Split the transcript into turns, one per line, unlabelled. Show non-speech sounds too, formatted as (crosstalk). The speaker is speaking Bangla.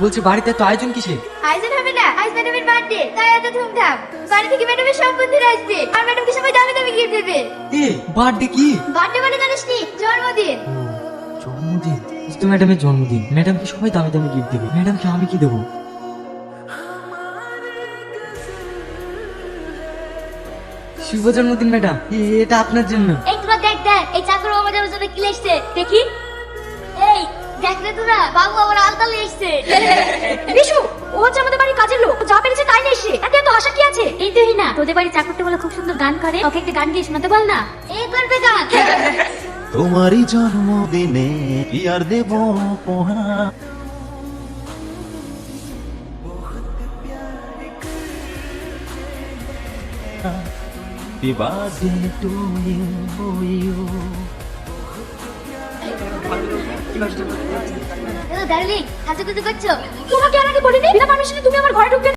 বলছি বাড়িতে তো আয়োজন কিসে
আয়োজন হবে না আজ ম্যাডামের বার্থডে তাই এত ধুমধাম। বাড়ি থেকে ম্যাডামের সব বন্ধুরা আসবে আর ম্যাডামকে সবাই দামি দামি গিফট দেবে।
এ বার্থডে কি?
বার্থডে মানে জানিস নি জন্মদিন
জন্মদিন? তো ম্যাডামের জন্মদিন। ম্যাডামকে সবাই দামি দামি গিফট দেবে। ম্যাডামকে আমি কি দেবো? শুভ জন্মদিন ম্যাডাম। এটা আপনার জন্য।
এই তোরা দেখ দেখ এই চাকর যাবে জন্য কি লেখছে দেখি। দেখ রে তোরা বাবু আমার আলতা লিয়ে
বিশু (laughs) ও হচ্ছে আমাদের বাড়ির কাজের লোক। যা পেরেছে তাই নিয়ে এসে এত এত আশা কি আছে?
এই তো না
তোদের বাড়ির চাকরটা বলে খুব সুন্দর গান করে। ওকে একটা গান গিয়ে শোনাতে বল না।
এই করবে গান। (laughs)
তোমারই জন্মদিনে কি আর দেব উপহার Happy birthday to you, you.
খুশি করছ
তোমাকে বলিনি? বিনা পারমিশনে তুমি আমার ঘরে ঢুকবে